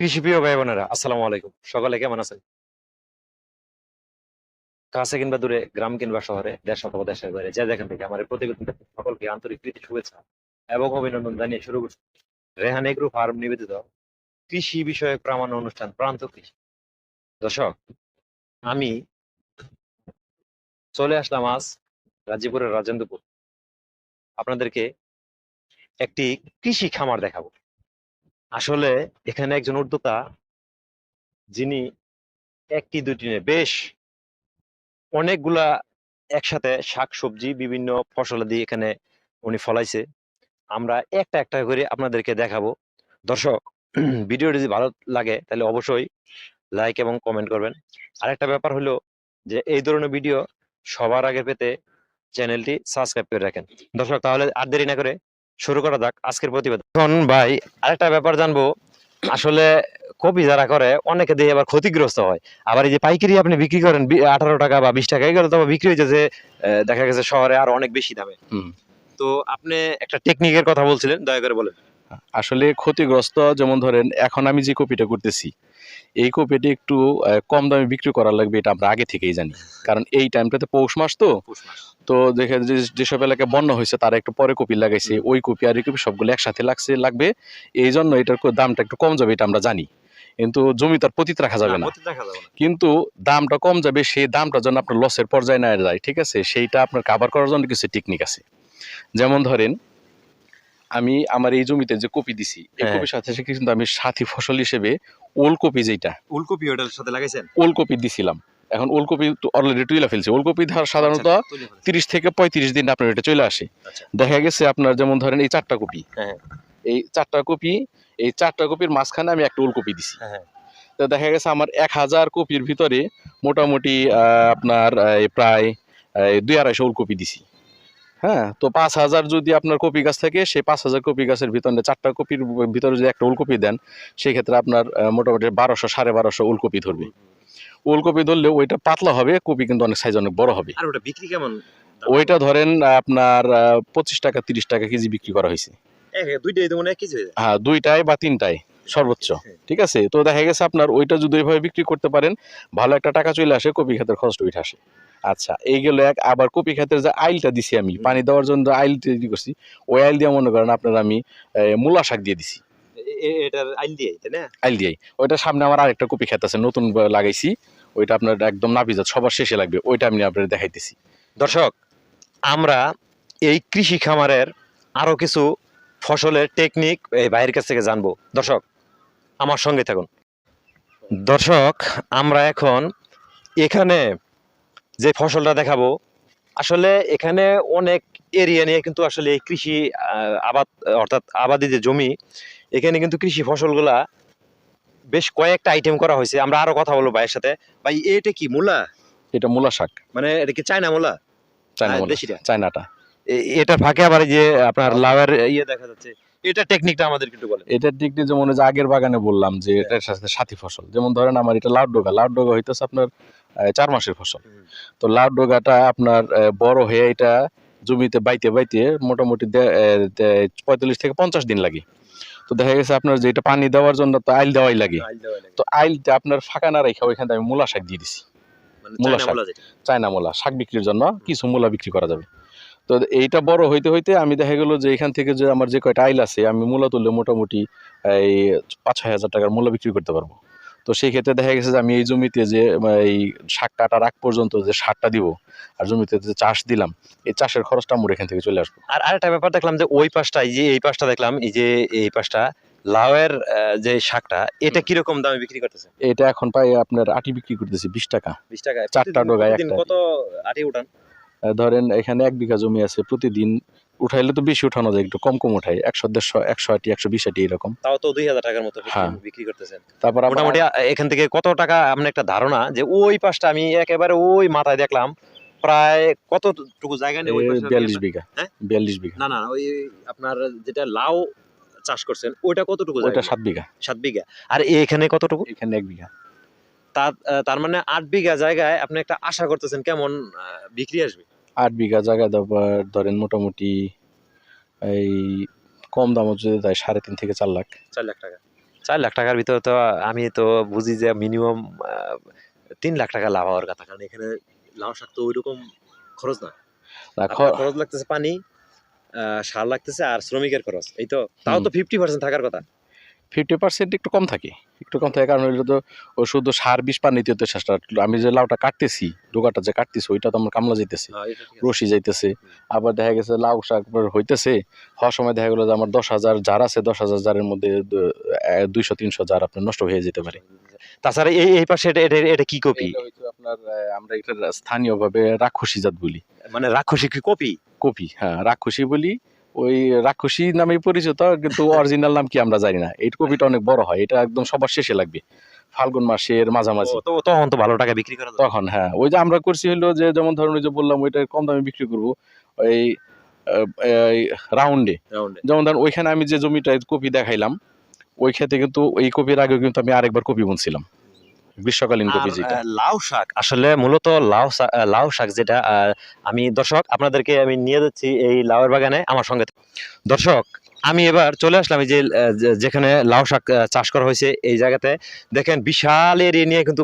কৃষি প্রিয় ভাই বোনেরা আসসালামু আলাইকুম। সকালে কেমন আছেন? কাছে কিংবা দূরে, গ্রাম কিংবা শহরে, দেশ অথবা দেশের বাইরে, যে যেখান থেকে আমার প্রতিবেদন সকলকে আন্তরিক প্রীতি, শুভেচ্ছা এবং অভিনন্দন জানিয়ে শুরু করছি। রেহান এগ্রো ফার্ম নিবেদিত কৃষি বিষয়ক প্রামাণ্য অনুষ্ঠান, প্রান্ত কৃষি। দর্শক, আমি চলে আসলাম আজ গাজীপুরের রাজেন্দ্রপুর। আপনাদেরকে একটি কৃষি খামার দেখাবো। আসলে এখানে একজন উদ্যোক্তা যিনি একটি দুটি নয় বেশ অনেকগুলা একসাথে শাকসবজি বিভিন্ন ফসল দিয়ে এখানে উনি ফলাইছে। আমরা একটা একটা করে আপনাদেরকে দেখাবো। দর্শক, ভিডিওটি যদি ভালো লাগে, তাহলে অবশ্যই লাইক এবং কমেন্ট করবেন। আরেকটা ব্যাপার হলো যে, এই ধরনের ভিডিও সবার আগে পেতে চ্যানেলটি সাবস্ক্রাইব করে রাখেন। দর্শক, তাহলে আর দেরি না করে শুরু করা যাক আজকের প্রতিবেদন। এখন ভাই আরেকটা ব্যাপার জানব। আসলে কপি যারা করে অনেকে দিয়ে আবার ক্ষতিগ্রস্ত হয়। আবার এই যে পাইকারি আপনি বিক্রি করেন আঠারো টাকা বা বিশ টাকা এগুলো তো বিক্রি হয়ে যে দেখা গেছে শহরে আরও অনেক বেশি দামে। তো আপনি একটা টেকনিকের কথা বলছিলেন দয়া করে বলেন। আসলে ক্ষতিগ্রস্ত যেমন ধরেন এখন আমি যে কপিটা করতেছি এই কপিটি একটু কম দামে বিক্রি করার লাগবে এটা আমরা আগে থেকেই জানি। কারণ এই টাইমটাতে পৌষ মাস তো। তো দেখে যেসব এলাকায় বন্যা হয়েছে তারা একটু পরে কপি লাগাইছে ওই কপি আর এই কপি সবগুলো একসাথে লাগছে লাগবে। এই জন্য এটার দামটা একটু কম যাবে এটা আমরা জানি। কিন্তু জমি তার পতিত রাখা যাবে না যাবে না। কিন্তু দামটা কম যাবে সেই দামটা যেন আপনার লসের পর্যায়ে না যায় ঠিক আছে? সেইটা আপনার কাভার করার জন্য কিছু টেকনিক আছে। যেমন ধরেন আমি আমার এই জমিতে যে কপি দিছি এই হ্যাঁ। কপির সাথে সাথে কিন্তু আমি সাথী ফসল হিসেবে ওলকপি যেটা ওলকপি ওটার সাথে লাগাইছেন ওলকপি দিছিলাম এখন ওলকপি অলরেডি টুইলা ফেলছে ওলকপি ধর সাধারণত আচ্ছা, ফেলেছেন। তিরিশ থেকে পঁয়ত্রিশ দিন আপনার এটা চলে আসে আচ্ছা। দেখা গেছে আপনার যেমন ধরেন এই চারটা কপি হ্যাঁ। এই চারটা কপি এই চারটা কপির মাঝখানে আমি একটা ওলকপি দিছি হ্যাঁ। তো দেখা গেছে আমার এক হাজার কপির ভিতরে মোটামুটি আপনার প্রায় দুই আড়াইশো ওলকপি দিছি হ্যাঁ তো পাঁচ হাজার যদি আপনার কপি গাছ থাকে সেই পাঁচ হাজার কপি গাছের ভিতরে চারটা কপির ভিতরে যদি একটা ওলকপি দেন সেক্ষেত্রে আপনার মোটামুটি বারোশো সাড়ে বারোশো ওলকপি ধরবে। ওলকপি ধরলে ওইটা পাতলা হবে কপি কিন্তু অনেক সাইজ অনেক বড় হবে। আর ওটা বিক্রি কেমন? ওইটা ধরেন আপনার পঁচিশ টাকা তিরিশ টাকা কেজি বিক্রি করা হয়েছে। দুইটাই তো মনে হয় কেজি? হ্যাঁ দুইটায় বা তিনটায় সর্বোচ্চ ঠিক আছে? তো দেখা গেছে আপনার ওইটা যদি ওইভাবে বিক্রি করতে পারেন ভালো একটা টাকা চলে আসে কপি খাতের খরচটা উঠে আসে। আচ্ছা এই গেল এক আবার কপি খাতের যে আইলটা দিছি আমি পানি দেওয়ার জন্য আইল তৈরি করছি ওই আইল দিয়ে মনে করেন আপনার আমি মূলা শাক দিয়ে দিছি। এটার আইল দিয়ে না? আইল দিয়ে ওইটা সামনে আমার আরেকটা কপি খেত আছে নতুন লাগাইছি ওইটা আপনার একদম নাপিজাত সবার শেষে লাগবে ওইটা আমি আপনার দেখাইতেছি। দর্শক আমরা এই কৃষি খামারের আরও কিছু ফসলের টেকনিক এই বাইরের কাছ থেকে জানব। দর্শক আমার সঙ্গে থাকুন। দর্শক আমরা এখন এখানে যে ফসলটা দেখাবো আসলে এখানে অনেক এরিয়া নিয়ে কিন্তু আসলে এই কৃষি আবাদ অর্থাৎ আবাদি যে জমি এখানে কিন্তু কৃষি ফসলগুলা বেশ কয়েকটা আইটেম করা হয়েছে। আমরা আরও কথা বলব ভাইয়ের সাথে। ভাই এটা কি মূলা? এটা মূলা শাক। মানে এটা কি চায়না মূলা? চায়না মূলা দেশিটা? চায়নাটা। এটার ফাঁকে আবার এই যে আপনার লাউয়ের ইয়ে দেখা যাচ্ছে। এটা টেকনিকটা আমাদের একটু বলেন। এটার দিক দিয়ে যেমন যে আগের বাগানে বললাম যে হ্যাঁ। এটার সাথে সাথী ফসল। যেমন ধরেন আমার এটা লাউ ডোগা। লাউ ডোগা হইতেছে আপনার চার মাসের ফসল। তো লাউ ডোগাটা আপনার বড় হয়ে এটা জমিতে বাইতে বাইতে মোটামুটি পঁয়তাল্লিশ থেকে পঞ্চাশ দিন লাগে। তো দেখা গেছে আপনার যে এটা পানি দেওয়ার জন্য তো আইল দেওয়াই লাগে। তো আইলতে আপনার ফাঁকা না রেখে ওইখানে আমি মূলা শাক দিয়ে দিছি। মানে মূলা শাক। চায়না মূলা শাক বিক্রির জন্য কিছু মূলা বিক্রি করা যাবে। তো এইটা বড় হইতে হইতে আমি দেখা গেল যে এখান থেকে যে আমার যে কয়টা আইল আছে আমি মূলা তুললে মোটামুটি এই পাঁচ ছয় হাজার টাকার মূলা বিক্রি করতে পারব। তো সেই ক্ষেত্রে দেখা গেছে যে আমি এই জমিতে যে এই শাক কাটার আগ পর্যন্ত যে সারটা দিব আর জমিতে যে চাষ দিলাম এই চাষের খরচটা আমার এখান থেকে চলে আসব। আর আরেকটা ব্যাপার দেখলাম যে ওই পাশটা এই যে এই পাশটা দেখলাম এই যে এই পাশটা লাউয়ের যে শাকটা এটা কীরকম দামে বিক্রি করতেছে? এটা এখন পাই আপনার আটি বিক্রি করতেছি বিশ টাকা। বিশ টাকায় চারটা ডগায় কত আটি উঠান? ধরেন এখানে এক বিঘা জমি আছে প্রতিদিন উঠাইলে তো বেশি উঠানো যায় একটু কম কম উঠাই একশো দেড়শো একশো আটি একশো বিশ আটি এরকম। তাও তো দুই হাজার টাকার মতো হ্যাঁ। বিক্রি করতেছেন। তারপর মোটামুটি এখান থেকে কত টাকা আপনার একটা ধারণা যে ওই পাশটা আমি একেবারে ওই মাথায় দেখলাম প্রায় কতটুকু জায়গা নিয়ে বিয়াল্লিশ বিঘা। হ্যাঁ? বিয়াল্লিশ বিঘা। না না ওই আপনার যেটা লাউ চাষ করছেন ওইটা কতটুকু ওইটা সাত বিঘা। সাত বিঘা। আর এখানে কতটুকু? এখানে এক বিঘা। তার তার মানে আট বিঘা জায়গায় আপনি একটা আশা করতেছেন কেমন বিক্রি আসবে? আট বিঘা জায়গা ধরেন মোটামুটি এই কম দামও যদি দেয় সাড়ে তিন থেকে চার লাখ। চার লাখ টাকা। চার লাখ টাকার ভিতরে তো আমি তো বুঝি যে মিনিমাম তিন লাখ টাকা লাভ হওয়ার কথা কারণ এখানে লাউ শাক তো ওইরকম খরচ না। না, খরচ লাগতেছে পানি সার লাগতেছে আর শ্রমিকের খরচ এই তো। তাও তো ফিফটি পার্সেন্ট থাকার কথা। ফিফটি পার্সেন্ট একটু কম থাকে। একটু কম থাকে কারণ হইল তো ও শুধু সার বিষ পানিতে তো চেষ্টা আমি যে লাউটা কাটতেছি ডোকাটা যে কাটতেছি ওইটা তো আমার কামলা যাইতেছে হ্যাঁ। রশি যাইতেছে। আবার দেখা গেছে লাউ শাক হইতেছে হওয়ার সময় দেখা গেলো যে আমার দশ হাজার জার আছে দশ হাজার জারের মধ্যে দুইশো তিনশো জার আপনার নষ্ট হয়ে যেতে পারে। তাছাড়া এই এই পাশে এটা এটা এটা কি কপি? আপনার আমরা এটা স্থানীয়ভাবে রাক্ষসী জাত বলি। মানে রাক্ষসী কি কপি? কপি হ্যাঁ রাক্ষসী বলি ওই রাক্ষসী নামে পরিচিত কিন্তু অরিজিনাল নাম কি আমরা জানি না। এই কপিটা অনেক বড় হয় এটা একদম সবার শেষে লাগবে ফাল্গুন মাসের মাঝামাঝি। তো তখন তো ভালো টাকা বিক্রি করা তখন হ্যাঁ ওই যে আমরা করছি হলো যে যেমন ধরুন ওই যে বললাম ওইটা কম দামে বিক্রি করব ওই রাউন্ডে যেমন ধরুন ওইখানে আমি যে জমিটায় কপি দেখাইলাম ওই ক্ষেত্রে কিন্তু ওই কপির আগে কিন্তু আমি আরেকবার কপি বুনছিলাম। গ্রীষ্মকালীন কপি যেটা। লাউ শাক। আসলে মূলত লাউ লাউ শাক যেটা আমি দর্শক আপনাদেরকে আমি নিয়ে যাচ্ছি এই লাউয়ের বাগানে আমার সঙ্গে। দর্শক আমি এবার চলে আসলাম এই যে যেখানে লাউ শাক চাষ করা হয়েছে এই জায়গাতে। দেখেন বিশাল এরিয়া নিয়ে কিন্তু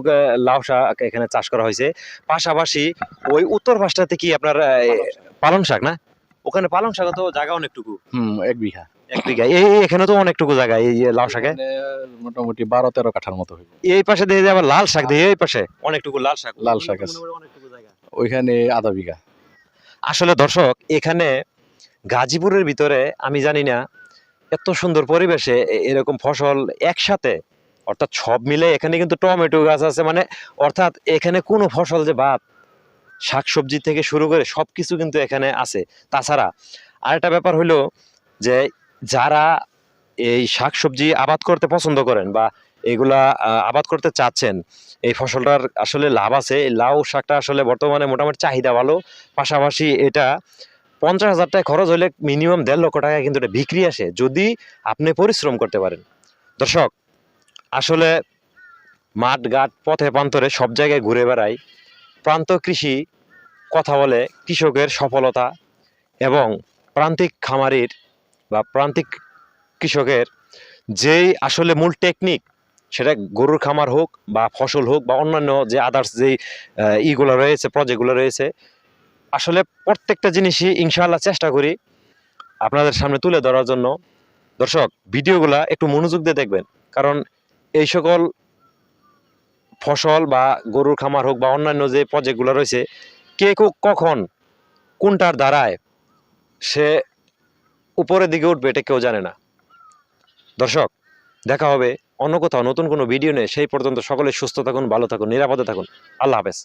লাউ শাক এখানে চাষ করা হয়েছে। পাশাপাশি ওই উত্তর পাশটাতে কি আপনার পালং শাক। না? ওখানে পালং শাক তো জায়গা অনেকটুকু। হুম এক বিঘা। এক বিঘা। এই এখানে তো অনেকটুকু জায়গা এই লাউ শাকে। মোটামুটি বারো তেরো কাঠার মতো হইব। এই পাশে দেখে আবার লাল শাক দেখি এই পাশে। অনেকটুকু লাল শাক। লাল শাক আছে। অনেকটুকু জায়গা ওইখানে আধা বিঘা। আসলে দর্শক এখানে গাজীপুরের ভিতরে আমি জানি না এত সুন্দর পরিবেশে এরকম ফসল একসাথে অর্থাৎ সব মিলে এখানে কিন্তু টমেটো গাছ আছে মানে অর্থাৎ এখানে কোনো ফসল যে বাদ শাকসবজি থেকে শুরু করে সব কিছু কিন্তু এখানে আছে। তাছাড়া আরেকটা ব্যাপার হলো যে যারা এই শাকসবজি আবাদ করতে পছন্দ করেন বা এগুলা আবাদ করতে চাচ্ছেন, এই ফসলটার আসলে লাভ আছে। এই লাউ শাকটা আসলে বর্তমানে মোটামুটি চাহিদা ভালো। পাশাপাশি এটা পঞ্চাশ হাজার টাকা খরচ হলে মিনিমাম দেড় লক্ষ টাকা কিন্তু এটা বিক্রি আসে, যদি আপনি পরিশ্রম করতে পারেন। দর্শক, আসলে মাঠ, ঘাট, পথে, প্রান্তরে সব জায়গায় ঘুরে বেড়াই। প্রান্ত কৃষি কথা বলে কৃষকের সফলতা এবং প্রান্তিক খামারির প্রান্তিক কৃষকের যেই আসলে মূল টেকনিক সেটা গরুর খামার হোক বা ফসল হোক বা অন্যান্য যে আদার্স যেই ইগুলো রয়েছে প্রজেক্টগুলো রয়েছে, আসলে প্রত্যেকটা জিনিসই ইনশাআল্লাহ চেষ্টা করি আপনাদের সামনে তুলে ধরার জন্য। দর্শক, ভিডিওগুলা একটু মনোযোগ দিয়ে দেখবেন, কারণ এই সকল ফসল বা গরুর খামার হোক বা অন্যান্য যে প্রজেক্টগুলো রয়েছে কে, কখন কোনটার দ্বারায় সে উপরের দিকে উঠবে, এটা কেউ জানে না। দর্শক, দেখা হবে অন্য কোথাও নতুন কোনো ভিডিও নিয়ে। সেই পর্যন্ত সকলে সুস্থ থাকুন, ভালো থাকুন, নিরাপদে থাকুন। আল্লাহ হাফেজ।